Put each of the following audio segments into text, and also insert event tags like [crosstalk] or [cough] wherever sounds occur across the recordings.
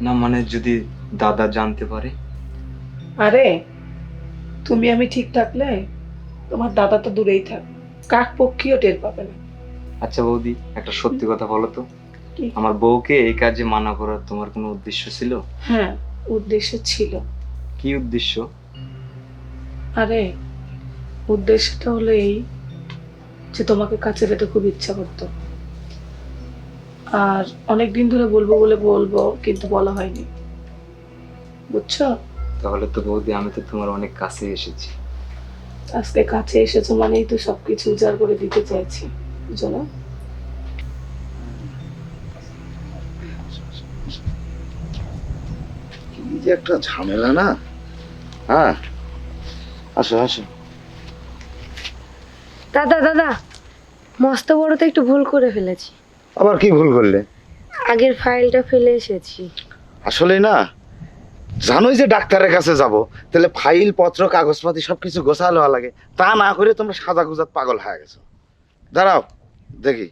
না মানে যদি দাদা জানতে পারে? আরে তুমি আমি ঠিক থাকলে তোমার দাদা তো দূরেই থাক কাক পক্ষীও টের পাবে না। আচ্ছা বৌদি একটা সত্যি কথা বলো তো। আমার বউকে এই কাজে মানা করার তোমার কোনো উদ্দেশ্য ছিল? হ্যাঁ উদ্দেশ্য ছিল। কি উদ্দেশ্য? আরে উদ্দেশ্যটা হলো এই যে তোমাকে কাছে পেতে খুব ইচ্ছা করতো। আর অনেক দিন ধরে বলব বলে বলব কিন্তু বলা হয়নি। বুঝছ? তাহলে তো বৌদি আমি তো তোমার অনেক কাছে এসেছি। আজকে কাছে এসেছ মানেই তো সবকিছু উজাড় করে দিতে চাইছি। বুঝো না কি যে একটা ঝামেলা না? হ্যাঁ। আসো আসো। দাদা দাদা মস্ত বড় তো একটু ভুল করে ফেলেছি। আবার কি ভুল করলে? আগের ফাইলটা ফেলে এসেছি। আসলে না জানোই যে ডাক্তারের কাছে যাব তাহলে ফাইল পত্র কাগজপাতি সব কিছু গোছালো লাগে। তা না করে তোমরা সাদা গুজাত পাগল হয়ে গেছো। দাঁড়াও দেখি।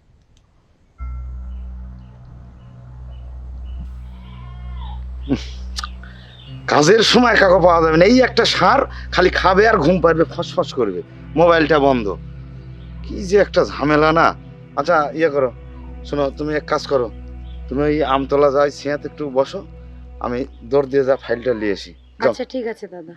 কাজের সময় কাকো পাওয়া যাবে না। এই একটা সার খালি খাবে আর ঘুম পারবে ফসফস করবে। মোবাইলটা বন্ধ। কি যে একটা ঝামেলা না? আচ্ছা ইয়ে করো। শোনো, তুমি এক কাজ করো। তুমি ওই আমতলা যাই সিয়াতে একটু বসো, আমি দৌড় দিয়ে যা ফাইলটা নিয়ে আসি। আচ্ছা ঠিক আছে, দাদা।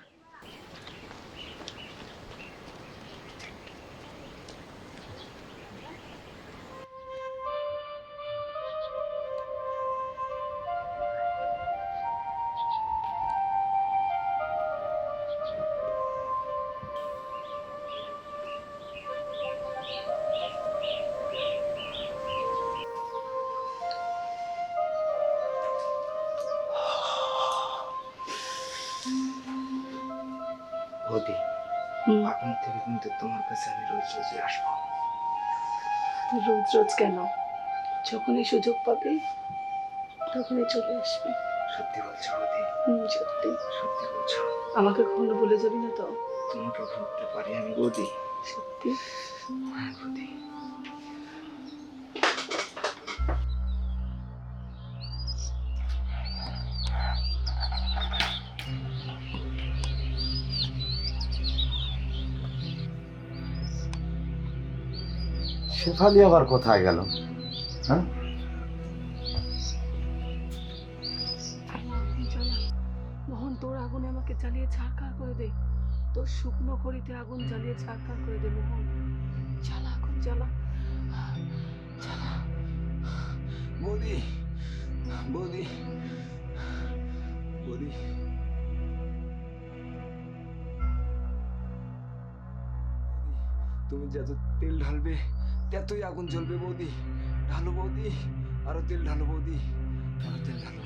এখন থেকে কিন্তু তোমার কাছে আমি রোজ রোজই আসব। রোজ রোজ কেন? যখনই সুযোগ পাবে তখনই চলে আসবে। সত্যি বলছো বৌদি সত্যি। সত্যি বলছো। আমাকে কখনো বলে যাবি না তো? তোমাকে ভুলতে পারি আমি বৌদি সত্যি। হ্যাঁ বৌদি শেফালি আবার কোথায় গেল? হ্যাঁ। মোহন তোর আগুনে আমাকে জ্বালিয়ে ছাড়খাড় করে দে। তোর শুকনো খড়িতে আগুন জ্বালিয়ে ছাড়খাড় করে দে মোহন। জ্বালা আগুন জ্বালা। জ্বালা। বৌদি বৌদি বৌদি। তুমি যত তেল ঢালবে ততই আগুন জ্বলবে বৌদি ঢালো বৌদি আরও তেল ঢালো বৌদি আরও তেল ঢালো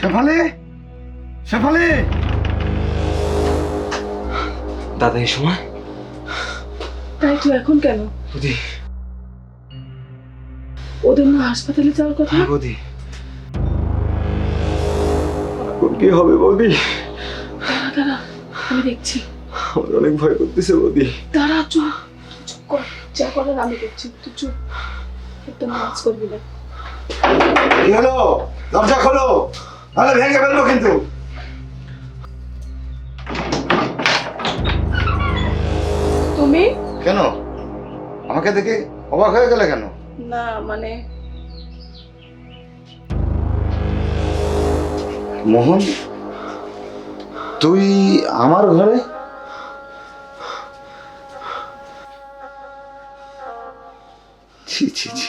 শেফালি শেফালি দাদা এই সময়? তাই তুই এখন কেন? বৌদি ওদের না হাসপাতালে যাওয়ার কথা? হ্যাঁ বৌদি এখন কি হবে বৌদি দাঁড়া দাঁড়া আমি দেখছি। আমার অনেক ভয় করতেছে বৌদি। দাঁড়া চুপ চুপ কর। যা করার আমি দেখছি তুই চুপ। একদম নাচ করবি না। কি হলো দরজা খোলো। তাহলে ভেঙে ফেলব কিন্তু। তুমি? কেন? আমাকে দেখে অবাক হয়ে গেলে কেন? না মানে? মোহন তুই আমার ঘরে?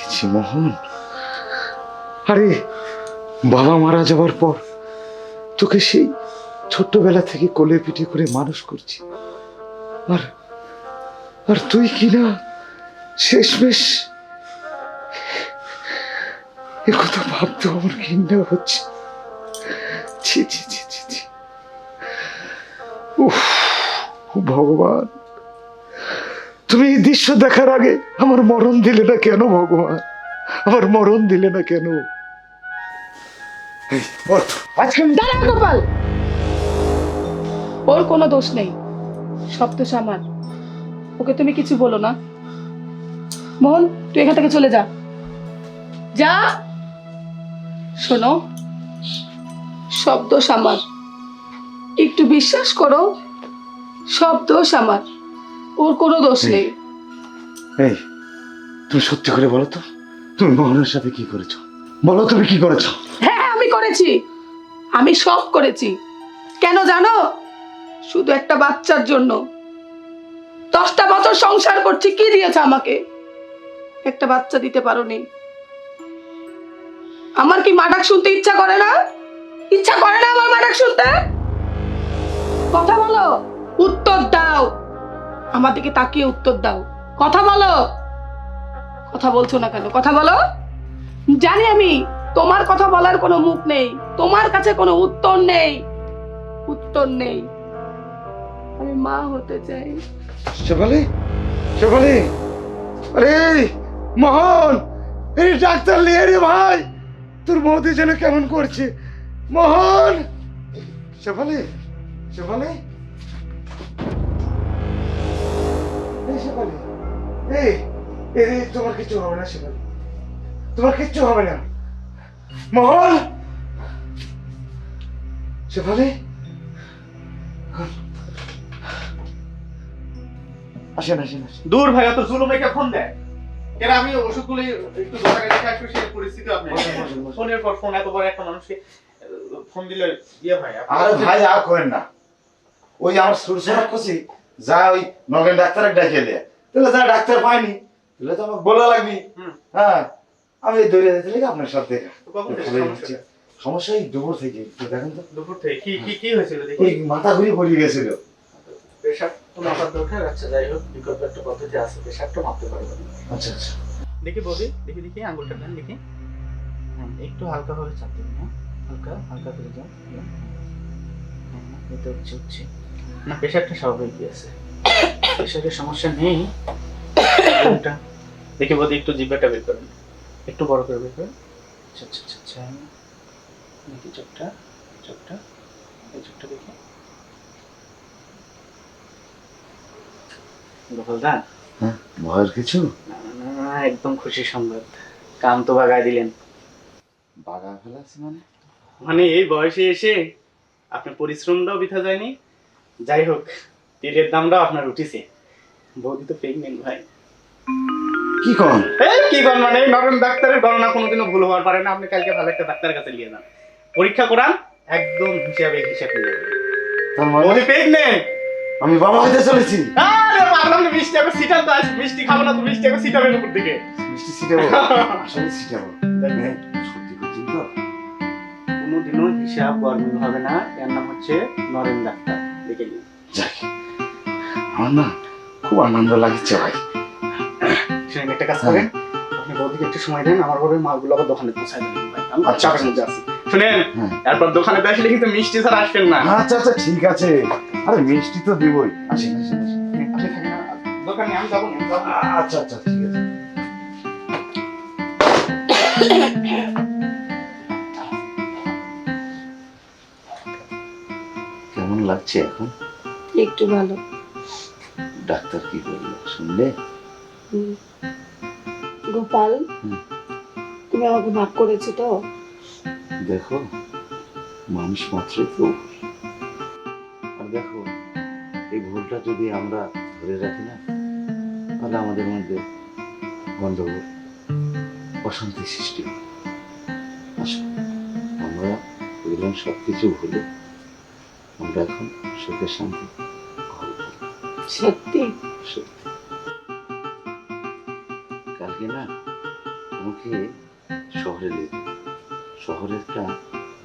ছি মোহন। আরে, বাবা মারা যাওয়ার পর তোকে সেই ছোট্টবেলা থেকে কোলে পিঠে করে মানুষ করছি। আর আর তুই কি না শেষমেশ একথা ভাবতে আমার ঘৃণা হচ্ছে। ভগবান। তুমি এই দৃশ্য দেখার আগে আমার মরণ দিলে না কেন ভগবান? আমার মরণ দিলে না কেন? গোপাল। ওর কোনো দোষ নেই। সব দোষ আমার। ওকে তুমি কিছু বলো না। মোহন, তুই এখান থেকে চলে যা। যা। শোনো, সব দোষ আমার। একটু বিশ্বাস করো, সব দোষ আমার। ওর কোনো দোষ নেই। এই তুমি সত্যি করে বলো তো তুমি মোহনের সাথে কি করেছ? বলো তুমি কি করেছ? হ্যাঁ আমি করেছি। আমি সব করেছি। কেন জানো? শুধু একটা বাচ্চার জন্য। দশটা বছর সংসার করছি কি দিয়েছে আমাকে? একটা বাচ্চা দিতে পারো নি আমার কি মাটাক শুনতে ইচ্ছা করে না? ইচ্ছা করে না আমার মাটাক শুনতে? কথা বলো উত্তর দাও। আমার দিকে তাকিয়ে উত্তর দাও। কথা বলো। কথা বলছো না কেন? কথা বলো। জানি আমি, তোমার কথা বলার কোনো মুখ নেই। তোমার কাছে কোনো উত্তর নেই। উত্তর নেই। আমি মা হতে চাই। শেফালি? শেফালি? আরে মোহন! এই ডাক্তার নিয়ে রে ভাই! তোর বৌদি যেন কেমন করছে? মোহন! শেফালি? শেফালি? শেফালি এই এই তোমার কিছু হবে না শেফালি। তোমার কিচ্ছু হবে না। মোহন শেফালি? আসেন আসেন আসেন। দূর ভাই অত জুলুম ফোন দেয়। এরা আমি ওষুধগুলি একটু দোকানে দেখে আসব সেই পরিস্থিতি আপনি। ফোনের পর ফোন এত বড় একটা মানুষকে ফোন দিলে ইয়ে হয়। আর ভাই আর করেন না। ওই আমার সুরসুরা খুশি যা ওই নগেন ডাক্তার ডাকিয়ে দেয় তাহলে যা ডাক্তার পাইনি তাহলে তো আমাকে বলা লাগবি। হ্যাঁ আমি দৌড়ে যেতে লেগে আপনার সাথে দেখা। সমস্যা? এই দুপুর থেকে একটু দেখেন তো। দুপুর থেকে? কি কি কি হয়েছিল দেখি? মাথা ঘুরে পড়ে গেছিল। প্রেশার তো মাপার দরকার আচ্ছা যাই হোক বিকল্প একটা পদ্ধতি আছে প্রেশারটা মাপতে পারবেন আচ্ছা আচ্ছা। দেখি বৌদি দেখি দেখি আঙ্গুলটা দেন দেখি। হ্যাঁ একটু হালকা ভাবে চাপ দিন হ্যাঁ। হালকা হালকা করে যাও হ্যাঁ, এটা হচ্ছে হচ্ছে না প্রেশারটা স্বাভাবিকই আছে। প্রেশারের সমস্যা নেই। দেখি একটু জিব্বাটা বের করেন। একটু বড় করে বের করেন। আচ্ছা আচ্ছা আচ্ছা আচ্ছা। দেখি চোখটা চোখটা। এই চোখটা দেখি। গোপালদা? হ্যাঁ ভয়ের কিছু? না, না, না, একদম খুশি সংবাদ। কাম তো বাগায় দিলেন। বাগা ফেলাছি মানে? মানে এই বয়সে এসে আপনার পরিশ্রমটাও বৃথা যায়নি। যাই হোক তেলের দামটাও আপনার উঠেছে। বৌদি তো প্রেগনেন্ট ভাই। কি কন? কি কর মানে? নরম ডাক্তারের গণনা কোনোদিনও ভুল হওয়ার পারে না। আপনি কালকে ভালো একটা ডাক্তারের কাছে নিয়ে যান। পরীক্ষা করান একদম হিসাবে হিসাব নিয়ে মানে? বৌদি প্রেগনেন্ট আমি বাবা হইতে চলেছি। আরে পারলাম না মিষ্টি এখন সিটাল তো আজ মিষ্টি খাব না তো মিষ্টি এখন সিটাবের উপর দিকে। মিষ্টি ছিটাবো [laughs] আসলে ছিটাবো কোনোদিনও হিসাব গরমিল হবে না। এর নাম হচ্ছে নরেন ডাক্তার। দেখে নিন। আমার না খুব আনন্দ লাগছে ভাই। শুনেন একটা কাজ করেন। আপনি বৌদিকে একটু সময় দেন। আমার বড় মালগুলো আবার দোকানে পৌঁছায় দেবেন ভাই। আমি আচ্ছা, চাপের মধ্যে আছি। শুনেন হ্যাঁ। তারপর দোকানে আসলে কিন্তু মিষ্টি ছাড়া আসবেন না। আচ্ছা আচ্ছা ঠিক আছে। আরে মিষ্টি তো দিবই। আসেন আসেন দোকানে আমি যাব। আচ্ছা আচ্ছা ঠিক আছে। কেমন লাগছে এখন? একটু ভালো। ডাক্তার কি বলল? শুনলে? গোপাল তুমি আমাকে মাফ করেছ তো? দেখো মানুষ মাত্রই তো ভুল। আর দেখো এই ভুলটা যদি আমরা ধরে রাখি না তাহলে আমাদের মধ্যে গন্ডগোল অশান্তি সৃষ্টি আসো আমরা বুঝলাম সব কিছু ভুলে আমরা এখন সুখে শান্তি সত্যি? সত্যি। কালকে না তোমাকে শহরে নিয়ে। শহরে একটা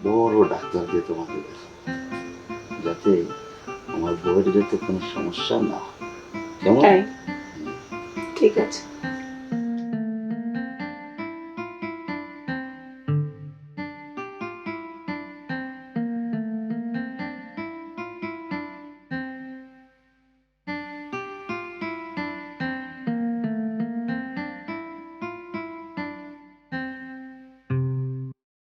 বড় ডাক্তার দিয়ে তোমাকে দেখা যাতে আমার বউয়ের যাতে কোনো সমস্যা না হয়। কেমন? ঠিক আছে।